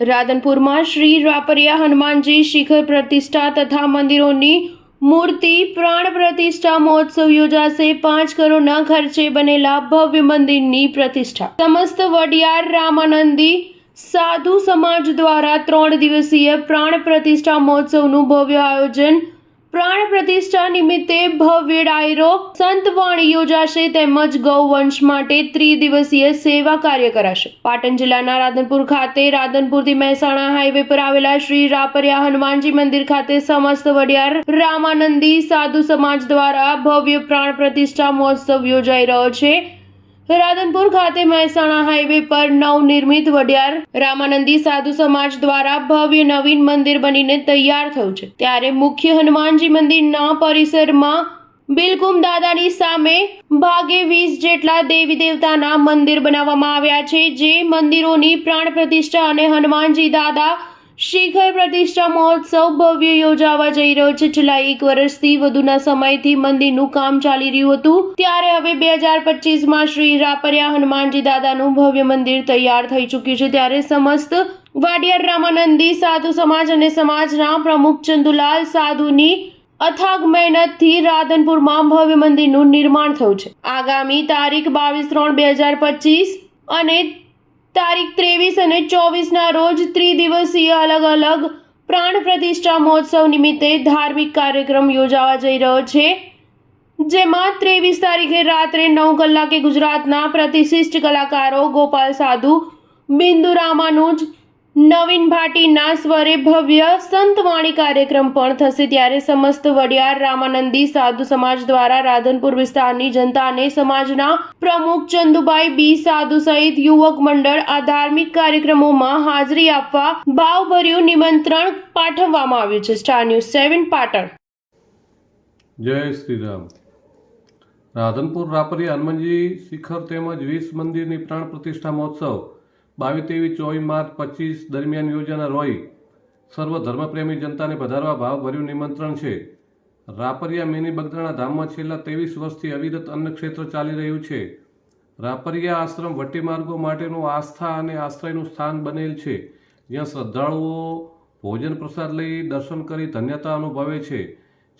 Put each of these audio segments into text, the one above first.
રાધનપુરમાં શ્રી રાપરિયા હનુમાનજી શિખર પ્રતિષ્ઠા તથા મંદિરોની મૂર્તિ પ્રાણ પ્રતિષ્ઠા મહોત્સવ યોજાશે. પાંચ કરોડના ખર્ચે બનેલા ભવ્ય મંદિરની પ્રતિષ્ઠા. સમસ્ત વડિયાર રામાનંદી સાધુ સમાજ દ્વારા ત્રણ દિવસીય પ્રાણ પ્રતિષ્ઠા મહોત્સવનું ભવ્ય આયોજન પ્રાણ પ્રતિષ્ઠા નિમિત્તે ભવ્ય ડાયરો સંતવાણી યોજાશે તેમજ ગૌવંશ માટે ત્રિદિવસીય સેવા કાર્ય કરાશે. પાટણ જિલ્લાના રાધનપુર ખાતે રાધનપુરથી મહેસાણા હાઈવે પર આવેલા શ્રી રાપરિયા હનુમાનજી મંદિર ખાતે સમસ્ત વડિયાર રામાનંદી સાધુ સમાજ દ્વારા ભવ્ય પ્રાણ પ્રતિષ્ઠા મહોત્સવ યોજાઈ રહ્યો છે. રાધનપુર ખાતે મહેસાણા હાઈવે પર નવનિર્મિત વડિયાર રામાનંદી સાધુ સમાજ દ્વારા ભવ્ય નવીન મંદિર બનીને તૈયાર થયું છે. ત્યારે મુખ્ય હનુમાનજી મંદિરના પરિસરમાં બિલકુમ દાદાની સામે ભાગે વીસ જેટલા દેવી દેવતાના મંદિર બનાવવામાં આવ્યા છે, જે મંદિરોની પ્રાણ પ્રતિષ્ઠા અને હનુમાનજી દાદા શિખર પ્રતિષ્ઠા મહોત્સવ ભવ્ય યોજાવા જઈ રહ્યો છે. છેલ્લા એક વર્ષથી વધુના સમયથી મંદિરનું કામ ચાલી રહ્યું હતું. ત્યારે હવે બે હજાર પચીસમાં શ્રી રાપરિયા હનુમાનજી દાદાનું ભવ્ય મંદિર તૈયાર થઈ ચૂક્યું છે. ત્યારે સમસ્ત વાડિયાર રામાનંદી સાધુ સમાજ અને સમાજના પ્રમુખ ચંદુલાલ સાધુની અથાગ મહેનતથી રાધનપુરમાં ભવ્ય મંદિરનું નિર્માણ થયું છે. આગામી તારીખ બાવીસ ત્રણ બે હજાર પચીસ અને તારીખ ત્રેવીસ અને ચોવીસના રોજ ત્રિદિવસીય અલગ અલગ પ્રાણ પ્રતિષ્ઠા મહોત્સવ નિમિત્તે ધાર્મિક કાર્યક્રમ યોજાવા જઈ રહ્યો છે. જેમાં ત્રેવીસ તારીખે રાત્રે નવ કલાકે ગુજરાતના પ્રતિષ્ઠિત કલાકારો ગોપાલ સાધુ, બિંદુ રામાનુજ નવીન ભાટીના સ્વરે ભવ્ય સંતવાણી કાર્યક્રમ પણ થશે ત્યારે સમસ્ત વડિયાર રામાનંદી સાધુ સમાજ દ્વારા રાધનપુર વિસ્તારની જનતા સમાજના પ્રમુખ ચંદુભાઈ બી સાધુ સહિત યુવક મંડળ આ ધાર્મિક કાર્યક્રમોમાં હાજરી આપવા ભાવભર્યું નિમંત્રણ પાઠવવામાં આવ્યું છે. Star news seven Patan. જય શ્રી રામ રાધનપુર રાપરી હનુમાનજી શિખર તેમજ વીસ મંદિરની પ્રાણ પ્રતિષ્ઠા મહોત્સવ બાવીસ તેવીસ ચોવીસ માર્ચ પચીસ દરમિયાન યોજાનાર હોય, સર્વ ધર્મપ્રેમી જનતાને વધારવા ભાવભર્યું નિમંત્રણ છે. રાપરિયા મિની બગદાણા ધામમાં છેલ્લા ત્રેવીસ વર્ષથી અવિરત ક્ષેત્ર ચાલી રહ્યું છે. રાપરિયા આશ્રમ વટી માર્ગો માટેનું આસ્થા અને આશ્રયનું સ્થાન બનેલ છે. જ્યાં શ્રદ્ધાળુઓ ભોજન પ્રસાદ લઈ દર્શન કરી ધન્યતા અનુભવે છે.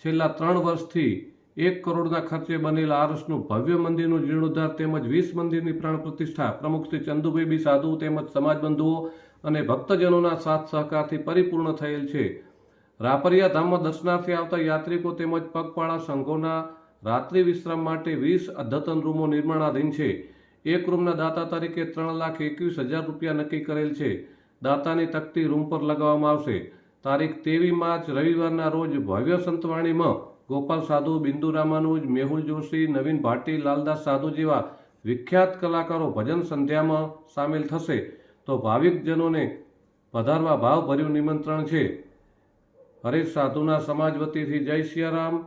છેલ્લા ત્રણ વર્ષથી એક કરોડના ખર્ચે બનેલા આરસનું ભવ્ય મંદિરનું જીર્ણોદ્ધાર તેમજ વીસ મંદિરની પ્રાણ પ્રતિષ્ઠા. પ્રમુખ શ્રી ચંદુભાઈ બી સાધુ તેમજ સમાજબંધુઓ અને ભક્તજનોના સાથ સહકારથી પરિપૂર્ણ થયેલ છે. રાપરિયા ધામમાં દર્શનાર્થે આવતા યાત્રિકો તેમજ પગપાળા સંઘોના રાત્રિ વિશ્રામ માટે વીસ અદ્યતન રૂમો નિર્માણાધીન છે. એક રૂમના દાતા તરીકે ત્રણ લાખ એકવીસ હજાર રૂપિયા નક્કી કરેલ છે. દાતાની તકતી રૂમ પર લગાવવામાં આવશે. તારીખ તેવી માર્ચ રવિવારના રોજ ભવ્ય સંતવાણીમાં ગોપાલ સાધુ, બિંદુ રામાનુજ, મેહુલ જોશી, નવીન ભાટી, લાલદાસ સાધુ જેવા વિખ્યાત કલાકારો ભજન સંધ્યામાં સામેલ થશે. તો ભાવિકજનોને પધારવા ભાવભર્યું નિમંત્રણ છે. હરેશ સાધુના સમાજ વતીથી જય સિયારામ,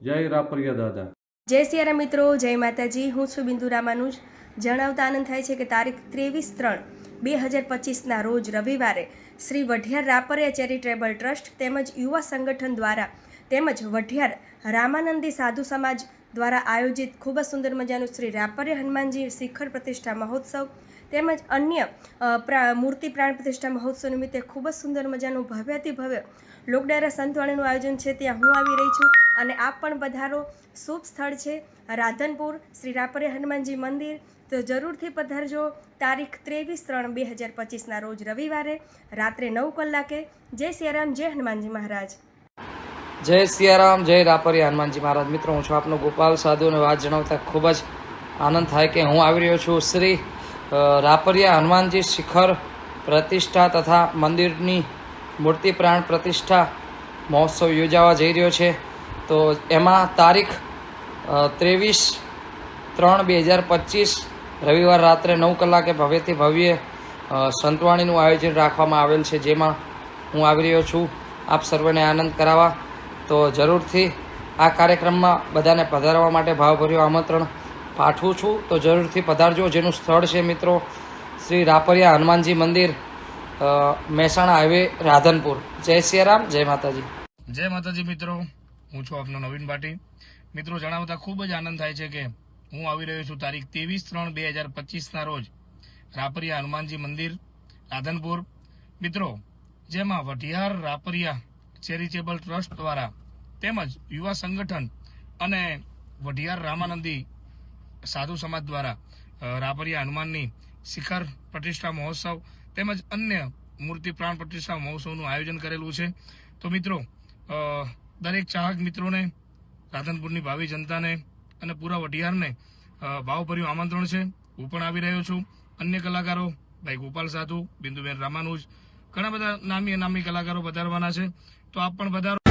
જય રાપરિયા દાદા. જય સિયારામ મિત્રો, જય માતાજી. હું છું બિંદુ રામાનુજ. જણાવતા આનંદ થાય છે કે તારીખ ત્રેવીસ ત્રણ બે હજાર પચીસના રોજ રવિવારે શ્રી વઢિયાર રાપરિયા ચેરિટેબલ ટ્રસ્ટ તેમજ યુવા સંગઠન દ્વારા તેમજ વઢિયાર રામાનંદી સાધુ સમાજ દ્વારા આયોજિત ખૂબ જ સુંદર મજાનું શ્રી રાપરે હનુમાનજી શિખર પ્રતિષ્ઠા મહોત્સવ તેમજ અન્ય મૂર્તિ પ્રાણ પ્રતિષ્ઠા મહોત્સવ નિમિત્તે ખૂબ જ સુંદર મજાનું ભવ્યથી ભવ્ય લોકડાયરા સંતવાણીનું આયોજન છે. ત્યાં હું આવી રહી છું અને આપ પણ પધારો. શુભ સ્થળ છે રાધનપુર, શ્રી રાપરે હનુમાનજી મંદિર. તો જરૂરથી પધારજો. તારીખ ત્રેવીસ ત્રણ બે હજાર પચીસના રોજ રવિવારે રાત્રે નવ કલાકે. જય સિયારામ જય હનુમાનજી મહારાજ. જય સિયારામ, જય રાપરિયા હનુમાનજી મહારાજ. મિત્રો, હું છું આપનો ગોપાલ સાધુને વાત જણાવતા ખૂબ જ આનંદ થાય કે હું આવી રહ્યો છું. શ્રી રાપરિયા હનુમાનજી શિખર પ્રતિષ્ઠા તથા મંદિરની મૂર્તિ પ્રાણ પ્રતિષ્ઠા મહોત્સવ યોજાવા જઈ રહ્યો છે. તો એમાં તારીખ ત્રેવીસ ત્રણ બે હજાર પચીસ, રવિવાર રાત્રે નવ કલાકે ભવ્યથી ભવ્ય સંતવાણીનું આયોજન રાખવામાં આવેલ છે, જેમાં હું આવી રહ્યો છું. આપ સર્વને આનંદ કરાવવા તો જરૂરથી આ કાર્યક્રમમાં બધાને પધારવા માટે ભાવભર્યું આમંત્રણ પાઠવું છું. તો જરૂરથી પધારજો. જેનું સ્થળ છે મિત્રો શ્રી રાપરિયા હનુમાનજી મંદિર મહેસાણા હાઈવે, રાધનપુર. જય સિયારામ, જય માતાજી. જય માતાજી મિત્રો. હું છું આપનો નવીન ભાટી મિત્રો, જણાવતા ખૂબ જ આનંદ થાય છે કે હું આવી રહ્યો છું તારીખ ત્રેવીસ ત્રણ બે હજાર પચીસના રોજ. રાપરિયા હનુમાનજી મંદિર, રાધનપુર. મિત્રો, જેમાં વઢિયાર રાપરિયા ચેરિટેબલ ટ્રસ્ટ દ્વારા તેમજ યુવા સંગઠન અને વઢિયાર રામાનંદી સાધુ સમાજ દ્વારા રાપરિયા હનુમાનની શિખર પ્રતિષ્ઠા મહોત્સવ તેમજ અન્ય મૂર્તિ પ્રાણ પ્રતિષ્ઠા મહોત્સવનું આયોજન કરેલું છે. તો મિત્રો દરેક ચાહક મિત્રોને, રાધનપુરની ભાવિ જનતાને અને પૂરા વઢિયારને ભાવભર્યું આમંત્રણ છે. હું પણ આવી રહ્યો છું. અન્ય કલાકારો, ભાઈ ગોપાલ સાધુ, બિંદુબેન રામાનુજ ઘણા બધા નામી નામી કલાકારો વધારવાના છે. તો આપ પણ વધારો